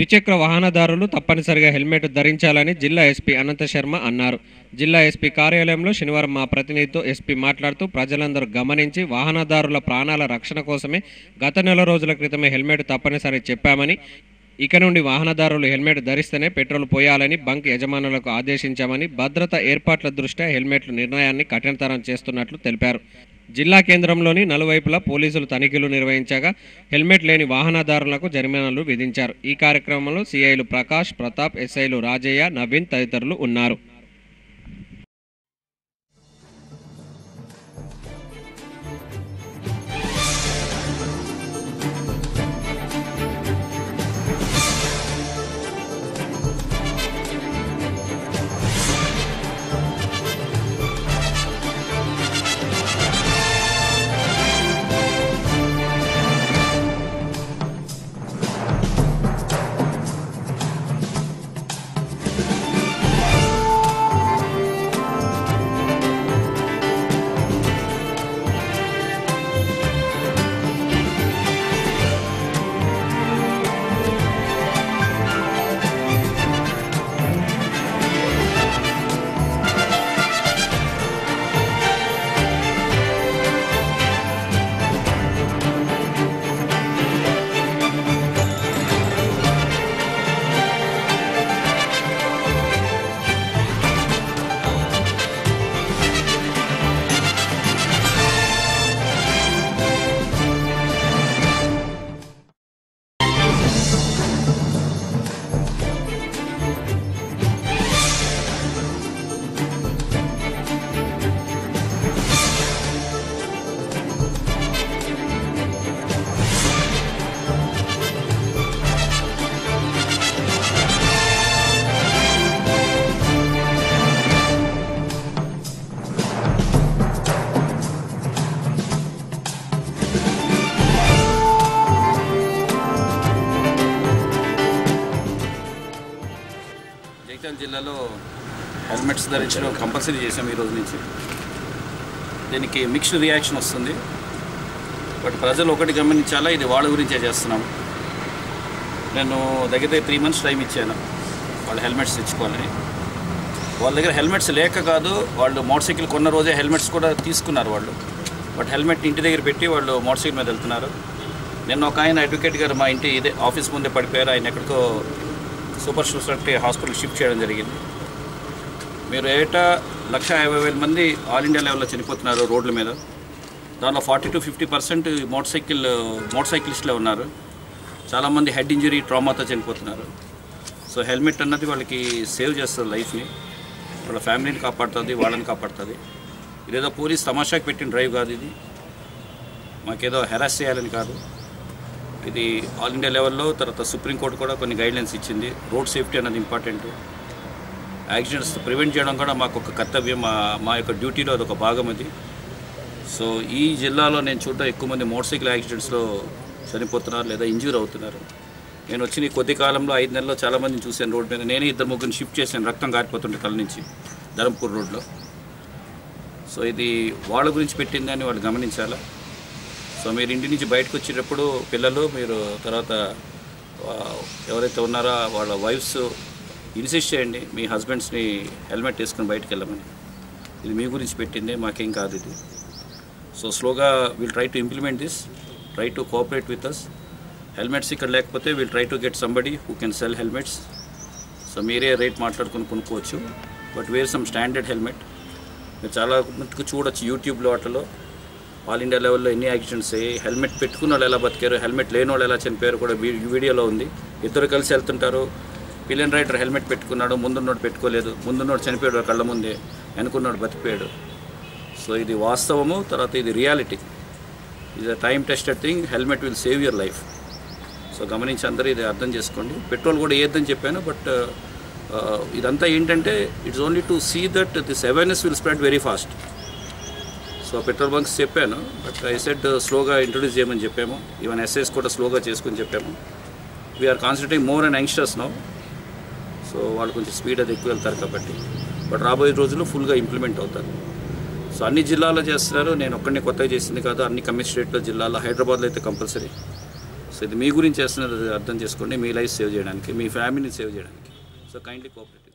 ద్విచక్ర వాహనదారులు తప్పనిసరిగా హెల్మెట్ ధరించాలని జిల్లా ఎస్పీ అనంత శర్మ అన్నారు. జిల్లా ఎస్పీ కార్యాలయంలో శనివారం మా ప్రతినిధితో ఎస్పీ మాట్లాడుతూ ప్రజలందరూ గమనించి వాహనదారుల ప్రాణాల రక్షణ కోసమే గత నెల రోజుల క్రితమే హెల్మెట్ తప్పనిసరి చెప్పామని ఇక నుండి వాహనదారులు హెల్మెట్ ధరిస్తేనే పెట్రోల్ పోయాలని బంక్ యజమానులకు ఆదేశించామని భద్రత ఏర్పాట్ల దృష్ట్యా హెల్మెట్ల నిర్ణయాన్ని కఠినతరం చేస్తున్నట్లు తెలిపారు. జిల్లా కేంద్రంలోని నలువైపులా పోలీసులు తనిఖీలు నిర్వహించగా హెల్మెట్ లేని వాహనదారులకు జరిమానాలు విధించారు. ఈ కార్యక్రమంలో సిఐలు ప్రకాష్ ప్రతాప్ ఎస్ఐలు రాజయ్య నవీన్ తదితరులు ఉన్నారు. జిల్లాలో హెల్మెట్స్ ధరించడం కంపల్సరీ చేసాం ఈ రోజు నుంచి. దీనికి మిక్స్డ్ రియాక్షన్ వస్తుంది. బట్ ప్రజలు ఒకటి గమనించాలా? ఇది వాళ్ళ గురించే చేస్తున్నాం. నేను దగ్గర దగ్గర త్రీ మంత్స్ టైం ఇచ్చాను వాళ్ళు హెల్మెట్స్ తెచ్చుకోవాలని. వాళ్ళ దగ్గర హెల్మెట్స్ లేక కాదు వాళ్ళు మోటార్ సైకిల్ కొన్న రోజే హెల్మెట్స్ కూడా తీసుకున్నారు వాళ్ళు. బట్ హెల్మెట్ ఇంటి దగ్గర పెట్టి వాళ్ళు మోటార్ సైకిల్ మీద వెళ్తున్నారు. నిన్న ఒక ఆయన అడ్వకేట్ గారు మా ఇంటి ఇదే ఆఫీస్ ముందే పడిపోయారు. ఆయన ఎక్కడికో సూపర్ స్పెషాలిటీ హాస్పిటల్ షిఫ్ట్ చేయడం జరిగింది. మీరు ఏటా లక్ష యాభై వేల మంది ఆల్ ఇండియా లెవెల్లో చనిపోతున్నారు రోడ్ల మీద. దానిలో forty to fifty percent motorcycle motor సైకిలిస్టులే ఉన్నారు. చాలామంది హెడ్ ఇంజరీ ట్రామాతో చనిపోతున్నారు. సో హెల్మెట్ అన్నది వాళ్ళకి సేవ్ చేస్తుంది లైఫ్ని. వాళ్ళ ఫ్యామిలీని కాపాడుతుంది వాళ్ళని కాపాడుతుంది. ఇదేదో పోలీస్ తమాషాకి పెట్టిన డ్రైవ్ కాదు ఇది. మాకేదో హెరాస్ చేయాలని కాదు. ఇది ఆల్ ఇండియా లెవెల్లో తర్వాత సుప్రీంకోర్టు కూడా కొన్ని గైడ్లైన్స్ ఇచ్చింది. రోడ్ సేఫ్టీ అనేది ఇంపార్టెంట్ యాక్సిడెంట్స్ ప్రివెంట్ చేయడం కూడా మాకు ఒక కర్తవ్యం మా మా యొక్క డ్యూటీలో అదొక భాగం అది. సో ఈ జిల్లాలో నేను చూడటం ఎక్కువ మంది మోటార్ సైకిల్ యాక్సిడెంట్స్లో చనిపోతున్నారు లేదా ఇంజ్యూర్ అవుతున్నారు. నేను వచ్చిన కొద్ది కాలంలో ఐదు నెలల్లో చాలామందిని చూశాను రోడ్ మీద. నేనే ఇద్దరు ముగ్గురిని షిఫ్ట్ చేశాను. రక్తం కారిపోతుంటే తల నుంచి ధర్మపూర్ రోడ్లో. సో ఇది వాళ్ళ గురించి పెట్టిందని వాళ్ళు గమనించాలా? సో మీరు ఇంటి నుంచి బయటకు వచ్చేటప్పుడు పిల్లలు మీరు తర్వాత ఎవరైతే ఉన్నారో వాళ్ళ వైఫ్స్ ఇన్సిస్ట్ చేయండి మీ హస్బెండ్స్ని హెల్మెట్ వేసుకుని బయటకు వెళ్ళమని. ఇది మీ గురించి పెట్టింది మాకేం కాదు ఇది. సో స్లోగా will try to implement this try to cooperate with us helmets ఇక్కడ లేకపోతే will try to get somebody who can sell helmets so మీరే రేట్ మాట్లాడుకొని కొనుక్కోవచ్చు. But where some standard helmet మీరు చాలా మటుకు చూడొచ్చు యూట్యూబ్లో వాటిలో. ఆల్ ఇండియా లెవెల్లో ఎన్ని యాక్సిడెంట్స్ అయ్యాయి హెల్మెట్ పెట్టుకున్న వాళ్ళు ఎలా బతికారు హెల్మెట్ లేని వాళ్ళు ఎలా చనిపోయారు కూడా వీడియోలో ఉంది. ఇద్దరు కలిసి వెళ్తుంటారు. పిలియన్ రైడర్ హెల్మెట్ పెట్టుకున్నాడు ముందున్నోడు పెట్టుకోలేదు. ముందున్నోడు చనిపోయాడు కళ్ళ ముందే వెనుకున్నాడు బతికిపోయాడు. సో ఇది వాస్తవము తర్వాత ఇది రియాలిటీ ఇది time tested thing helmet will save your life so గమనించి అందరూ ఇది అర్థం చేసుకోండి. పెట్రోల్ కూడా ఏదని చెప్పాను బట్ uh, uh, ఇదంతా ఏంటంటే it's only to see that this awareness will spread very fast so petrol bunks చెప్పాను బట్ ఐ సెడ్ uh, స్లోగా ఇంట్రొడ్యూస్ చేయమని చెప్పాము. ఈవెన్ ఎస్ఎస్ కూడా స్లోగా చేసుకుని చెప్పాము. We're concentrating more and youngsters no so వాళ్ళు కొంచెం స్పీడ్ అది ఎక్కువ వెళ్తారు కాబట్టి. బట్ రాబోయే రోజుల్లో ఫుల్గా ఇంప్లిమెంట్ అవుతారు. సో అన్ని జిల్లాల్లో చేస్తున్నారు. నేను ఒక్కడిని కొత్తగా చేసింది కాదు. అన్ని కమిషనరేట్లో జిల్లాలో హైదరాబాద్లో అయితే కంపల్సరీ సో సో ఇది మీ గురించి చేస్తున్నది అర్థం చేసుకోండి. మీ లైఫ్ సేవ్ చేయడానికి మీ ఫ్యామిలీని సేవ్ చేయడానికి. So kindly cooperate